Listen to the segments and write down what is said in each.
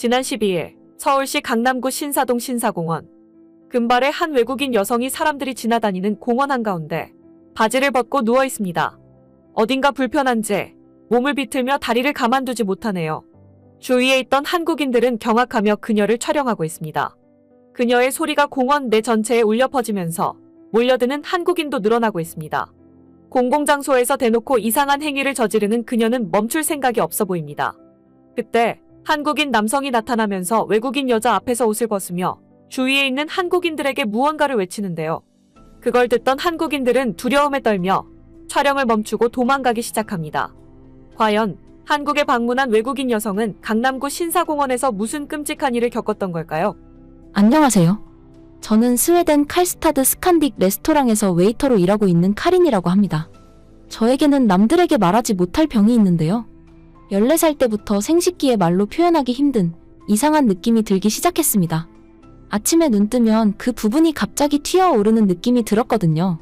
지난 12일 서울시 강남구 신사동 신사공원. 금발의 한 외국인 여성이 사람들이 지나다니는 공원 한가운데 바지를 벗고 누워 있습니다. 어딘가 불편한지 몸을 비틀며 다리를 가만두지 못하네요. 주위에 있던 한국인들은 경악하며 그녀를 촬영하고 있습니다. 그녀의 소리가 공원 내 전체에 울려 퍼지면서 몰려드는 한국인도 늘어나고 있습니다. 공공장소에서 대놓고 이상한 행위를 저지르는 그녀는 멈출 생각이 없어 보입니다. 그때 한국인 남성이 나타나면서 외국인 여자 앞에서 옷을 벗으며 주위에 있는 한국인들에게 무언가를 외치는데요. 그걸 듣던 한국인들은 두려움에 떨며 촬영을 멈추고 도망가기 시작합니다. 과연 한국에 방문한 외국인 여성은 강남구 신사공원에서 무슨 끔찍한 일을 겪었던 걸까요? 안녕하세요. 저는 스웨덴 칼스타드 스칸딕 레스토랑에서 웨이터로 일하고 있는 카린이라고 합니다. 저에게는 남들에게 말하지 못할 병이 있는데요. 14살 때부터 생식기의 말로 표현하기 힘든 이상한 느낌이 들기 시작했습니다. 아침에 눈 뜨면 그 부분이 갑자기 튀어오르는 느낌이 들었거든요.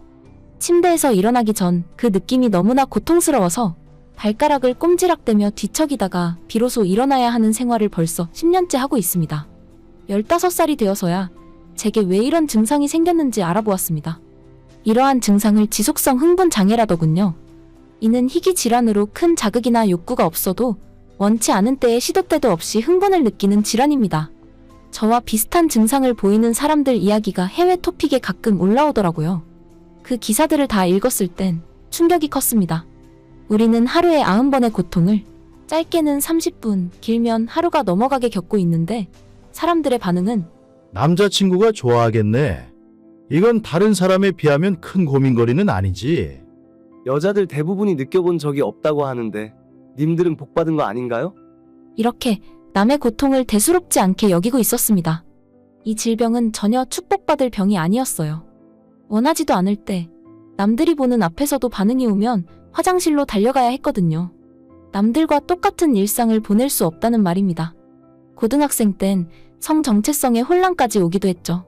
침대에서 일어나기 전 그 느낌이 너무나 고통스러워서 발가락을 꼼지락대며 뒤척이다가 비로소 일어나야 하는 생활을 벌써 10년째 하고 있습니다. 15살이 되어서야 제게 왜 이런 증상이 생겼는지 알아보았습니다. 이러한 증상을 지속성 흥분 장애라더군요. 이는 희귀 질환으로 큰 자극이나 욕구가 없어도 원치 않은 때에 시도 때도 없이 흥분을 느끼는 질환입니다. 저와 비슷한 증상을 보이는 사람들 이야기가 해외 토픽에 가끔 올라오더라고요. 그 기사들을 다 읽었을 땐 충격이 컸습니다. 우리는 하루에 90번의 고통을 짧게는 30분, 길면 하루가 넘어가게 겪고 있는데 사람들의 반응은 남자친구가 좋아하겠네. 이건 다른 사람에 비하면 큰 고민거리는 아니지. 여자들 대부분이 느껴본 적이 없다고 하는데 님들은 복 받은 거 아닌가요? 이렇게 남의 고통을 대수롭지 않게 여기고 있었습니다. 이 질병은 전혀 축복받을 병이 아니었어요. 원하지도 않을 때 남들이 보는 앞에서도 반응이 오면 화장실로 달려가야 했거든요. 남들과 똑같은 일상을 보낼 수 없다는 말입니다. 고등학생 땐 성 정체성의 혼란까지 오기도 했죠.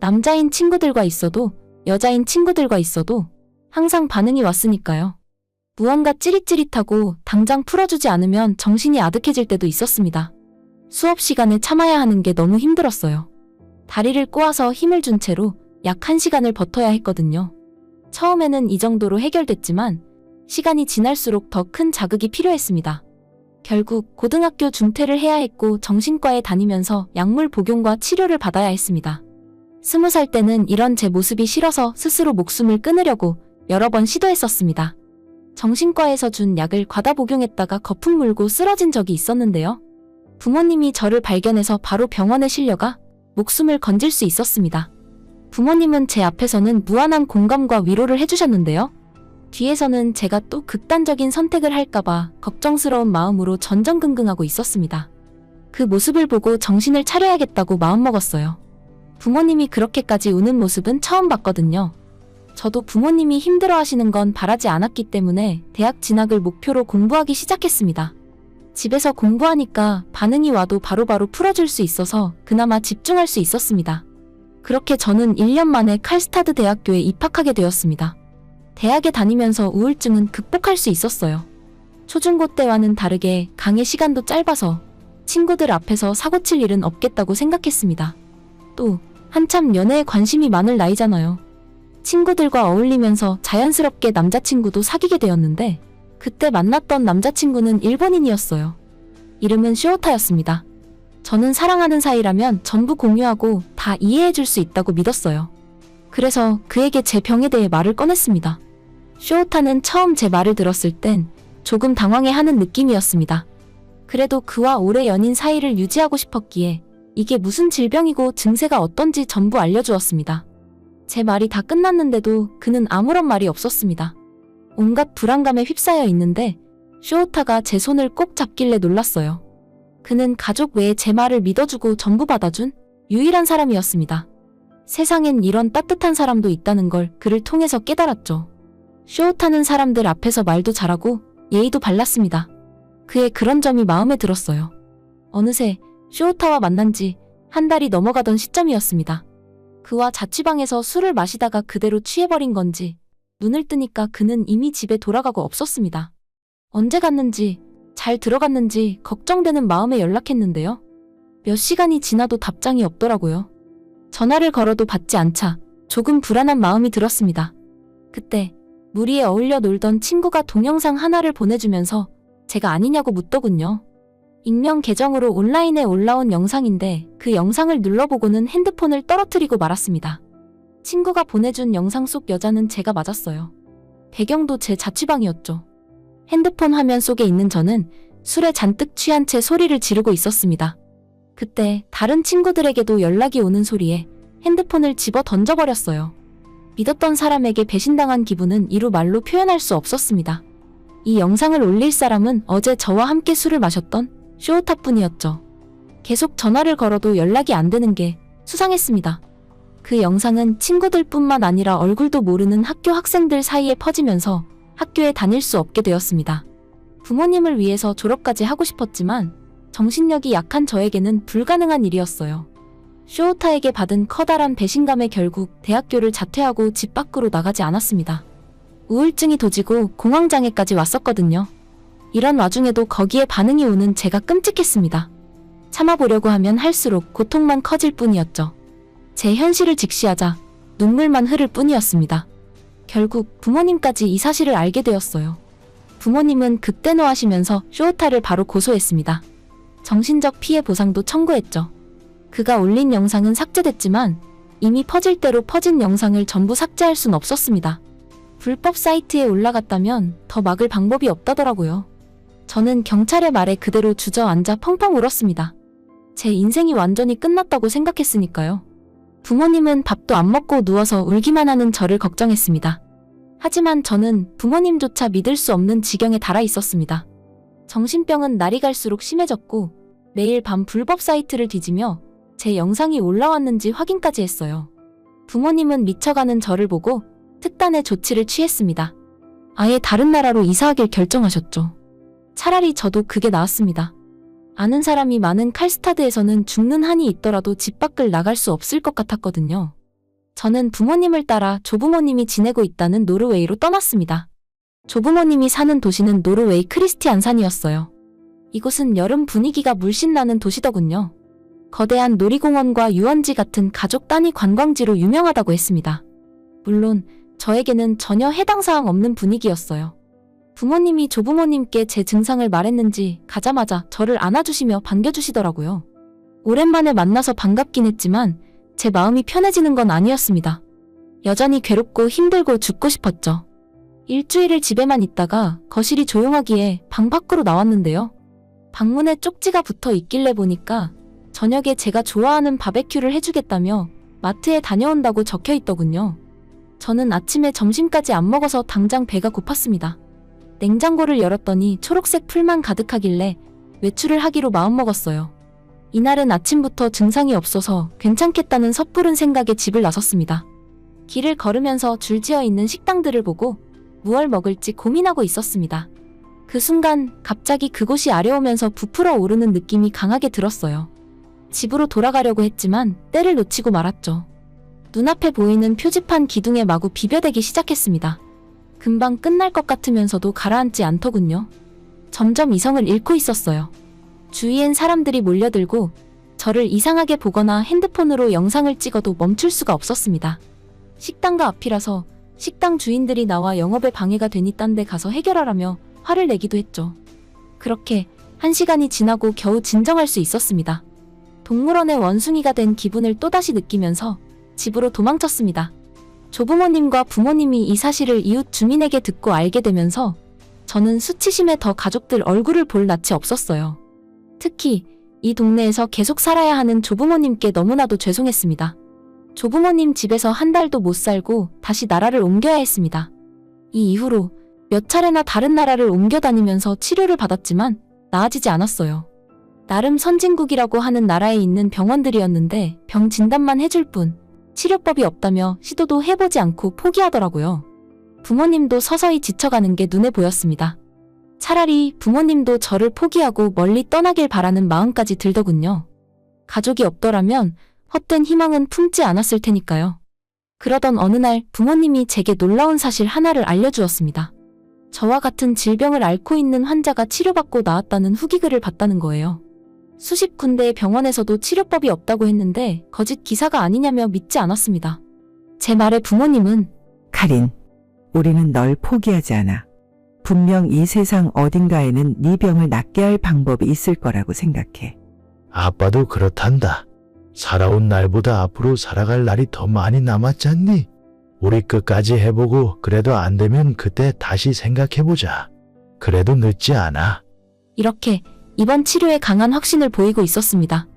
남자인 친구들과 있어도 여자인 친구들과 있어도 항상 반응이 왔으니까요. 무언가 찌릿찌릿하고 당장 풀어주지 않으면 정신이 아득해질 때도 있었습니다. 수업 시간에 참아야 하는 게 너무 힘들었어요. 다리를 꼬아서 힘을 준 채로 약 1시간을 버텨야 했거든요. 처음에는 이 정도로 해결됐지만 시간이 지날수록 더 큰 자극이 필요했습니다. 결국 고등학교 중퇴를 해야 했고 정신과에 다니면서 약물 복용과 치료를 받아야 했습니다. 스무 살 때는 이런 제 모습이 싫어서 스스로 목숨을 끊으려고 여러 번 시도했었습니다. 정신과에서 준 약을 과다 복용했다가 거품 물고 쓰러진 적이 있었는데요. 부모님이 저를 발견해서 바로 병원에 실려가 목숨을 건질 수 있었습니다. 부모님은 제 앞에서는 무한한 공감과 위로를 해주셨는데요. 뒤에서는 제가 또 극단적인 선택을 할까봐 걱정스러운 마음으로 전전긍긍하고 있었습니다. 그 모습을 보고 정신을 차려야겠다고 마음먹었어요. 부모님이 그렇게까지 우는 모습은 처음 봤거든요. 저도 부모님이 힘들어 하시는 건 바라지 않았기 때문에 대학 진학을 목표로 공부하기 시작했습니다. 집에서 공부하니까 반응이 와도 바로 바로 풀어줄 수 있어서 그나마 집중할 수 있었습니다. 그렇게 저는 1년 만에 칼스타드 대학교에 입학하게 되었습니다. 대학에 다니면서 우울증은 극복할 수 있었어요. 초중고 때와는 다르게 강의 시간도 짧아서 친구들 앞에서 사고 칠 일은 없겠다고 생각했습니다. 또 한참 연애에 관심이 많을 나이잖아요. 친구들과 어울리면서 자연스럽게 남자친구도 사귀게 되었는데 그때 만났던 남자친구는 일본인이었어요. 이름은 쇼타였습니다. 저는 사랑하는 사이라면 전부 공유하고 다 이해해줄 수 있다고 믿었어요. 그래서 그에게 제 병에 대해 말을 꺼냈습니다. 쇼타는 처음 제 말을 들었을 땐 조금 당황해 하는 느낌이었습니다. 그래도 그와 오래 연인 사이를 유지하고 싶었기에 이게 무슨 질병이고 증세가 어떤지 전부 알려주었습니다. 제 말이 다 끝났는데도 그는 아무런 말이 없었습니다. 온갖 불안감에 휩싸여 있는데 쇼타가 제 손을 꼭 잡길래 놀랐어요. 그는 가족 외에 제 말을 믿어주고 전부 받아준 유일한 사람이었습니다. 세상엔 이런 따뜻한 사람도 있다는 걸 그를 통해서 깨달았죠. 쇼타는 사람들 앞에서 말도 잘하고 예의도 발랐습니다. 그의 그런 점이 마음에 들었어요. 어느새 쇼타와 만난 지 한 달이 넘어가던 시점이었습니다. 그와 자취방에서 술을 마시다가 그대로 취해버린 건지 눈을 뜨니까 그는 이미 집에 돌아가고 없었습니다. 언제 갔는지 잘 들어갔는지 걱정되는 마음에 연락했는데요. 몇 시간이 지나도 답장이 없더라고요. 전화를 걸어도 받지 않자 조금 불안한 마음이 들었습니다. 그때 무리에 어울려 놀던 친구가 동영상 하나를 보내주면서 제가 아니냐고 묻더군요. 익명 계정으로 온라인에 올라온 영상인데 그 영상을 눌러보고는 핸드폰을 떨어뜨리고 말았습니다. 친구가 보내준 영상 속 여자는 제가 맞았어요. 배경도 제 자취방이었죠. 핸드폰 화면 속에 있는 저는 술에 잔뜩 취한 채 소리를 지르고 있었습니다. 그때 다른 친구들에게도 연락이 오는 소리에 핸드폰을 집어 던져버렸어요. 믿었던 사람에게 배신당한 기분은 이루 말로 표현할 수 없었습니다. 이 영상을 올릴 사람은 어제 저와 함께 술을 마셨던 쇼타 분이었죠. 계속 전화를 걸어도 연락이 안 되는 게 수상했습니다. 그 영상은 친구들뿐만 아니라 얼굴도 모르는 학교 학생들 사이에 퍼지면서 학교에 다닐 수 없게 되었습니다. 부모님을 위해서 졸업까지 하고 싶었지만 정신력이 약한 저에게는 불가능한 일이었어요. 쇼우타에게 받은 커다란 배신감에 결국 대학교를 자퇴하고 집 밖으로 나가지 않았습니다. 우울증이 도지고 공황장애까지 왔었거든요. 이런 와중에도 거기에 반응이 오는 제가 끔찍했습니다. 참아보려고 하면 할수록 고통만 커질 뿐이었죠. 제 현실을 직시하자 눈물만 흐를 뿐이었습니다. 결국 부모님까지 이 사실을 알게 되었어요. 부모님은 극대노하시면서 쇼타를 바로 고소했습니다. 정신적 피해 보상도 청구했죠. 그가 올린 영상은 삭제됐지만 이미 퍼질 대로 퍼진 영상을 전부 삭제할 순 없었습니다. 불법 사이트에 올라갔다면 더 막을 방법이 없다더라고요. 저는 경찰의 말에 그대로 주저앉아 펑펑 울었습니다. 제 인생이 완전히 끝났다고 생각했으니까요. 부모님은 밥도 안 먹고 누워서 울기만 하는 저를 걱정했습니다. 하지만 저는 부모님조차 믿을 수 없는 지경에 달아 있었습니다. 정신병은 날이 갈수록 심해졌고 매일 밤 불법 사이트를 뒤지며 제 영상이 올라왔는지 확인까지 했어요. 부모님은 미쳐가는 저를 보고 특단의 조치를 취했습니다. 아예 다른 나라로 이사하길 결정하셨죠. 차라리 저도 그게 나았습니다. 아는 사람이 많은 칼스타드에서는 죽는 한이 있더라도 집 밖을 나갈 수 없을 것 같았거든요. 저는 부모님을 따라 조부모님이 지내고 있다는 노르웨이로 떠났습니다. 조부모님이 사는 도시는 노르웨이 크리스티안산이었어요. 이곳은 여름 분위기가 물씬 나는 도시더군요. 거대한 놀이공원과 유원지 같은 가족 단위 관광지로 유명하다고 했습니다. 물론 저에게는 전혀 해당 사항 없는 분위기였어요. 부모님이 조부모님께 제 증상을 말했는지 가자마자 저를 안아주시며 반겨주시더라고요. 오랜만에 만나서 반갑긴 했지만 제 마음이 편해지는 건 아니었습니다. 여전히 괴롭고 힘들고 죽고 싶었죠. 일주일을 집에만 있다가 거실이 조용하기에 방 밖으로 나왔는데요. 방문에 쪽지가 붙어 있길래 보니까 저녁에 제가 좋아하는 바베큐를 해주겠다며 마트에 다녀온다고 적혀 있더군요. 저는 아침에 점심까지 안 먹어서 당장 배가 고팠습니다. 냉장고를 열었더니 초록색 풀만 가득하길래 외출을 하기로 마음먹었어요. 이날은 아침부터 증상이 없어서 괜찮겠다는 섣부른 생각에 집을 나섰습니다. 길을 걸으면서 줄지어 있는 식당들을 보고 무얼 먹을지 고민하고 있었습니다. 그 순간 갑자기 그곳이 아려오면서 부풀어 오르는 느낌이 강하게 들었어요. 집으로 돌아가려고 했지만 때를 놓치고 말았죠. 눈앞에 보이는 표지판 기둥에 마구 비벼대기 시작했습니다. 금방 끝날 것 같으면서도 가라앉지 않더군요. 점점 이성을 잃고 있었어요. 주위엔 사람들이 몰려들고 저를 이상하게 보거나 핸드폰으로 영상을 찍어도 멈출 수가 없었습니다. 식당가 앞이라서 식당 주인들이 나와 영업에 방해가 되니 딴 데 가서 해결하라며 화를 내기도 했죠. 그렇게 한 시간이 지나고 겨우 진정할 수 있었습니다. 동물원의 원숭이가 된 기분을 또다시 느끼면서 집으로 도망쳤습니다. 조부모님과 부모님이 이 사실을 이웃 주민에게 듣고 알게 되면서 저는 수치심에 더 가족들 얼굴을 볼 낯이 없었어요. 특히 이 동네에서 계속 살아야 하는 조부모님께 너무나도 죄송했습니다. 조부모님 집에서 한 달도 못 살고 다시 나라를 옮겨야 했습니다. 이 이후로 몇 차례나 다른 나라를 옮겨 다니면서 치료를 받았지만 나아지지 않았어요. 나름 선진국이라고 하는 나라에 있는 병원들이었는데 병 진단만 해줄 뿐 치료법이 없다며 시도도 해보지 않고 포기하더라고요. 부모님도 서서히 지쳐가는 게 눈에 보였습니다. 차라리 부모님도 저를 포기하고 멀리 떠나길 바라는 마음까지 들더군요. 가족이 없더라면 헛된 희망은 품지 않았을 테니까요. 그러던 어느 날 부모님이 제게 놀라운 사실 하나를 알려주었습니다. 저와 같은 질병을 앓고 있는 환자가 치료받고 나았다는 후기글을 봤다는 거예요. 수십 군데의 병원에서도 치료법이 없다고 했는데 거짓 기사가 아니냐며 믿지 않았습니다. 제 말에 부모님은 카린, 우리는 널 포기하지 않아. 분명 이 세상 어딘가에는 네 병을 낫게 할 방법이 있을 거라고 생각해. 아빠도 그렇단다. 살아온 날보다 앞으로 살아갈 날이 더 많이 남았지 않니? 우리 끝까지 해보고 그래도 안 되면 그때 다시 생각해보자. 그래도 늦지 않아. 이렇게 이번 치료에 강한 확신을 보이고 있었습니다.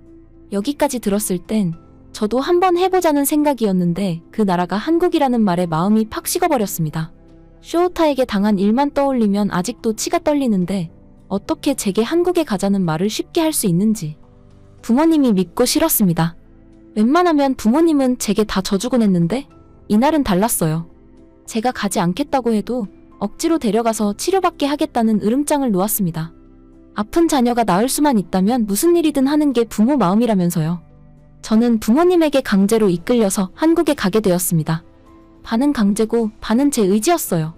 여기까지 들었을 땐 저도 한번 해보자는 생각이었는데 그 나라가 한국이라는 말에 마음이 팍 식어버렸습니다. 쇼우타에게 당한 일만 떠올리면 아직도 치가 떨리는데 어떻게 제게 한국에 가자는 말을 쉽게 할 수 있는지 부모님이 믿고 싫었습니다. 웬만하면 부모님은 제게 다 져주곤 했는데 이날은 달랐어요. 제가 가지 않겠다고 해도 억지로 데려가서 치료받게 하겠다는 으름장을 놓았습니다. 아픈 자녀가 나을 수만 있다면 무슨 일이든 하는 게 부모 마음이라면서요. 저는 부모님에게 강제로 이끌려서 한국에 가게 되었습니다. 반은 강제고 반은 제 의지였어요.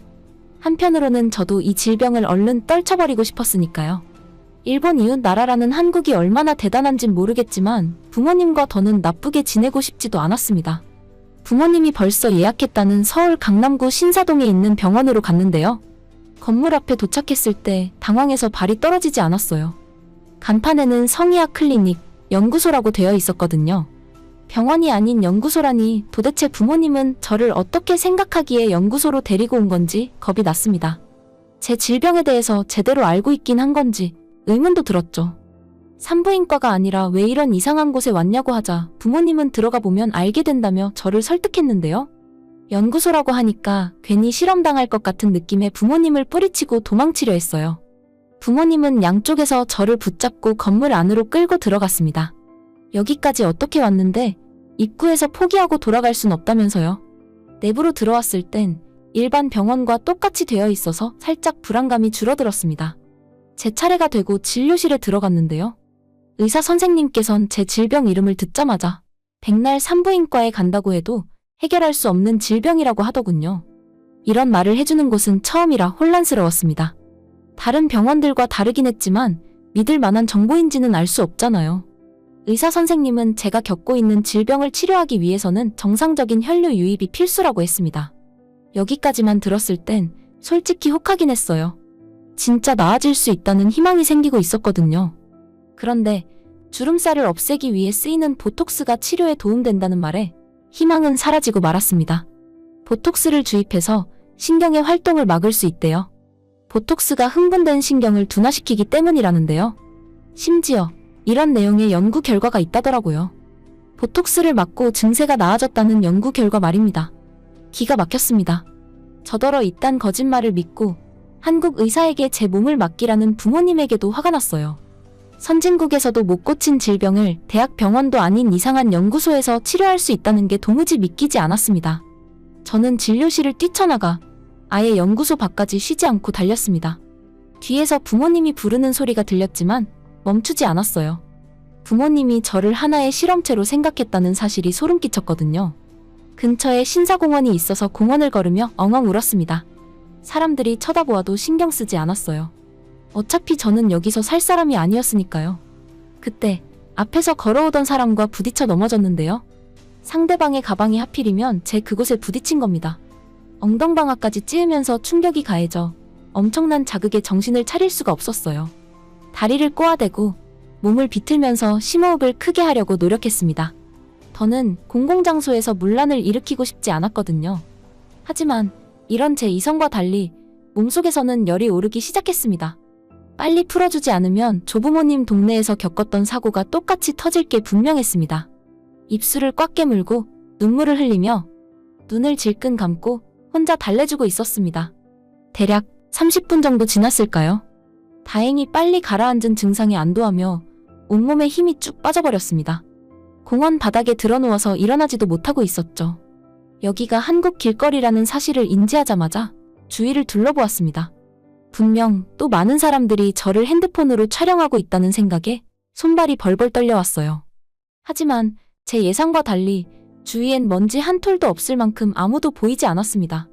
한편으로는 저도 이 질병을 얼른 떨쳐버리고 싶었으니까요. 일본 이웃 나라라는 한국이 얼마나 대단한진 모르겠지만 부모님과 더는 나쁘게 지내고 싶지도 않았습니다. 부모님이 벌써 예약했다는 서울 강남구 신사동에 있는 병원으로 갔는데요. 건물 앞에 도착했을 때 당황해서 발이 떨어지지 않았어요. 간판에는 성의학 클리닉, 연구소라고 되어 있었거든요. 병원이 아닌 연구소라니 도대체 부모님은 저를 어떻게 생각하기에 연구소로 데리고 온 건지 겁이 났습니다. 제 질병에 대해서 제대로 알고 있긴 한 건지 의문도 들었죠. 산부인과가 아니라 왜 이런 이상한 곳에 왔냐고 하자 부모님은 들어가 보면 알게 된다며 저를 설득했는데요. 연구소라고 하니까 괜히 실험당할 것 같은 느낌에 부모님을 뿌리치고 도망치려 했어요. 부모님은 양쪽에서 저를 붙잡고 건물 안으로 끌고 들어갔습니다. 여기까지 어떻게 왔는데 입구에서 포기하고 돌아갈 순 없다면서요. 내부로 들어왔을 땐 일반 병원과 똑같이 되어 있어서 살짝 불안감이 줄어들었습니다. 제 차례가 되고 진료실에 들어갔는데요. 의사 선생님께선 제 질병 이름을 듣자마자 백날 산부인과에 간다고 해도 해결할 수 없는 질병이라고 하더군요. 이런 말을 해주는 곳은 처음이라 혼란스러웠습니다. 다른 병원들과 다르긴 했지만 믿을 만한 정보인지는 알 수 없잖아요. 의사 선생님은 제가 겪고 있는 질병을 치료하기 위해서는 정상적인 혈류 유입이 필수라고 했습니다. 여기까지만 들었을 땐 솔직히 혹하긴 했어요. 진짜 나아질 수 있다는 희망이 생기고 있었거든요. 그런데 주름살을 없애기 위해 쓰이는 보톡스가 치료에 도움된다는 말에 희망은 사라지고 말았습니다. 보톡스를 주입해서 신경의 활동을 막을 수 있대요. 보톡스가 흥분된 신경을 둔화시키기 때문이라는데요. 심지어 이런 내용의 연구 결과가 있다더라고요. 보톡스를 맞고 증세가 나아졌다는 연구 결과 말입니다. 기가 막혔습니다. 저더러 이딴 거짓말을 믿고 한국 의사에게 제 몸을 맡기라는 부모님에게도 화가 났어요. 선진국에서도 못 고친 질병을 대학 병원도 아닌 이상한 연구소에서 치료할 수 있다는 게 도무지 믿기지 않았습니다. 저는 진료실을 뛰쳐나가 아예 연구소 밖까지 쉬지 않고 달렸습니다. 뒤에서 부모님이 부르는 소리가 들렸지만 멈추지 않았어요. 부모님이 저를 하나의 실험체로 생각했다는 사실이 소름 끼쳤거든요. 근처에 신사공원이 있어서 공원을 걸으며 엉엉 울었습니다. 사람들이 쳐다보아도 신경 쓰지 않았어요. 어차피 저는 여기서 살 사람이 아니었으니까요. 그때 앞에서 걸어오던 사람과 부딪혀 넘어졌는데요. 상대방의 가방이 하필이면 제 그곳에 부딪힌 겁니다. 엉덩방아까지 찌으면서 충격이 가해져 엄청난 자극에 정신을 차릴 수가 없었어요. 다리를 꼬아대고 몸을 비틀면서 심호흡을 크게 하려고 노력했습니다. 더는 공공장소에서 문란을 일으키고 싶지 않았거든요. 하지만 이런 제 이성과 달리 몸속에서는 열이 오르기 시작했습니다. 빨리 풀어주지 않으면 조부모님 동네에서 겪었던 사고가 똑같이 터질 게 분명했습니다. 입술을 꽉 깨물고 눈물을 흘리며 눈을 질끈 감고 혼자 달래주고 있었습니다. 대략 30분 정도 지났을까요? 다행히 빨리 가라앉은 증상이 안도하며 온몸에 힘이 쭉 빠져버렸습니다. 공원 바닥에 드러누워서 일어나지도 못하고 있었죠. 여기가 한국 길거리라는 사실을 인지하자마자 주위를 둘러보았습니다. 분명 또 많은 사람들이 저를 핸드폰으로 촬영하고 있다는 생각에 손발이 벌벌 떨려왔어요. 하지만 제 예상과 달리 주위엔 먼지 한 톨도 없을 만큼 아무도 보이지 않았습니다.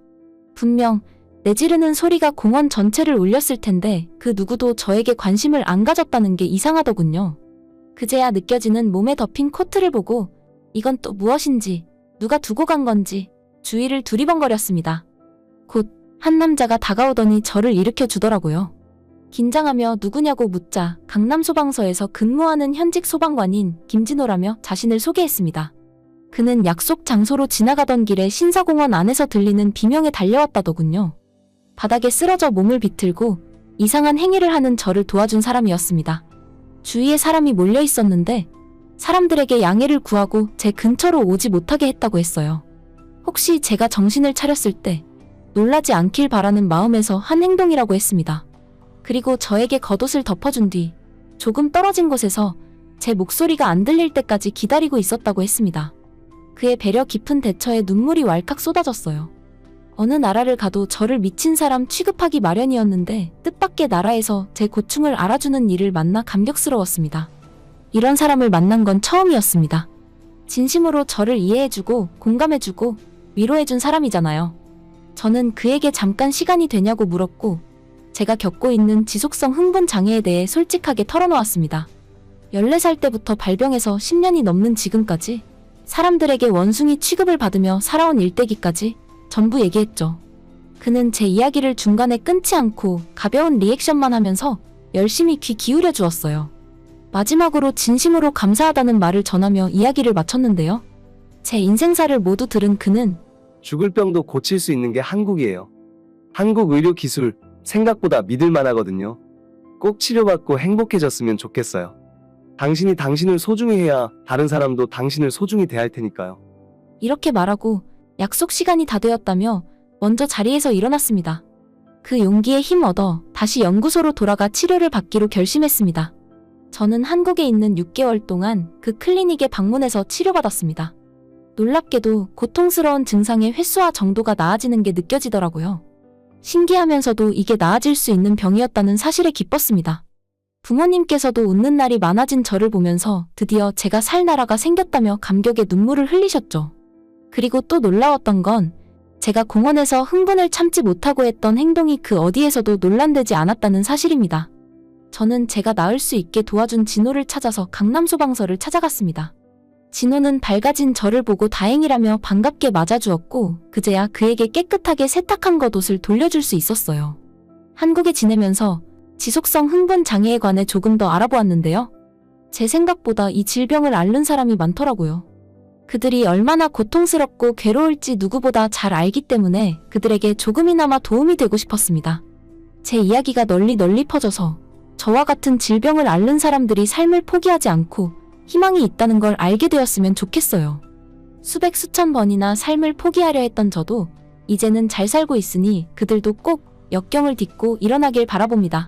분명 내지르는 소리가 공원 전체를 울렸을 텐데 그 누구도 저에게 관심을 안 가졌다는 게 이상하더군요. 그제야 느껴지는 몸에 덮인 코트를 보고 이건 또 무엇인지 누가 두고 간 건지 주위를 두리번거렸습니다. 곧 한 남자가 다가오더니 저를 일으켜 주더라고요. 긴장하며 누구냐고 묻자 강남 소방서에서 근무하는 현직 소방관인 김진호라며 자신을 소개했습니다. 그는 약속 장소로 지나가던 길에 신사공원 안에서 들리는 비명에 달려왔다더군요. 바닥에 쓰러져 몸을 비틀고 이상한 행위를 하는 저를 도와준 사람이었습니다. 주위에 사람이 몰려 있었는데 사람들에게 양해를 구하고 제 근처로 오지 못하게 했다고 했어요. 혹시 제가 정신을 차렸을 때 놀라지 않길 바라는 마음에서 한 행동이라고 했습니다. 그리고 저에게 겉옷을 덮어준 뒤 조금 떨어진 곳에서 제 목소리가 안 들릴 때까지 기다리고 있었다고 했습니다. 그의 배려 깊은 대처에 눈물이 왈칵 쏟아졌어요. 어느 나라를 가도 저를 미친 사람 취급하기 마련이었는데 뜻밖의 나라에서 제 고충을 알아주는 이를 만나 감격스러웠습니다. 이런 사람을 만난 건 처음이었습니다. 진심으로 저를 이해해주고 공감해주고 위로해준 사람이잖아요. 저는 그에게 잠깐 시간이 되냐고 물었고 제가 겪고 있는 지속성 흥분 장애에 대해 솔직하게 털어놓았습니다. 14살 때부터 발병해서 10년이 넘는 지금까지 사람들에게 원숭이 취급을 받으며 살아온 일대기까지 전부 얘기했죠. 그는 제 이야기를 중간에 끊지 않고 가벼운 리액션만 하면서 열심히 귀 기울여 주었어요. 마지막으로 진심으로 감사하다는 말을 전하며 이야기를 마쳤는데요. 제 인생사를 모두 들은 그는 죽을 병도 고칠 수 있는 게 한국이에요. 한국 의료 기술 생각보다 믿을 만 하거든요. 꼭 치료받고 행복해졌으면 좋겠어요. 당신이 당신을 소중히 해야 다른 사람도 당신을 소중히 대할 테니까요. 이렇게 말하고 약속 시간이 다 되었다며 먼저 자리에서 일어났습니다. 그 용기에 힘 얻어 다시 연구소로 돌아가 치료를 받기로 결심했습니다. 저는 한국에 있는 6개월 동안 그 클리닉에 방문해서 치료받았습니다. 놀랍게도 고통스러운 증상의 횟수와 정도가 나아지는 게 느껴지더라고요. 신기하면서도 이게 나아질 수 있는 병이었다는 사실에 기뻤습니다. 부모님께서도 웃는 날이 많아진 저를 보면서 드디어 제가 살 나라가 생겼다며 감격의 눈물을 흘리셨죠. 그리고 또 놀라웠던 건 제가 공원에서 흥분을 참지 못하고 했던 행동이 그 어디에서도 논란되지 않았다는 사실입니다. 저는 제가 나을 수 있게 도와준 진호를 찾아서 강남소방서를 찾아갔습니다. 진호는 밝아진 저를 보고 다행이라며 반갑게 맞아주었고 그제야 그에게 깨끗하게 세탁한 겉옷을 돌려줄 수 있었어요. 한국에 지내면서 지속성 흥분 장애에 관해 조금 더 알아보았는데요. 제 생각보다 이 질병을 앓는 사람이 많더라고요. 그들이 얼마나 고통스럽고 괴로울지 누구보다 잘 알기 때문에 그들에게 조금이나마 도움이 되고 싶었습니다. 제 이야기가 널리 널리 퍼져서 저와 같은 질병을 앓는 사람들이 삶을 포기하지 않고 희망이 있다는 걸 알게 되었으면 좋겠어요. 수백 수천 번이나 삶을 포기하려 했던 저도 이제는 잘 살고 있으니 그들도 꼭 역경을 딛고 일어나길 바라봅니다.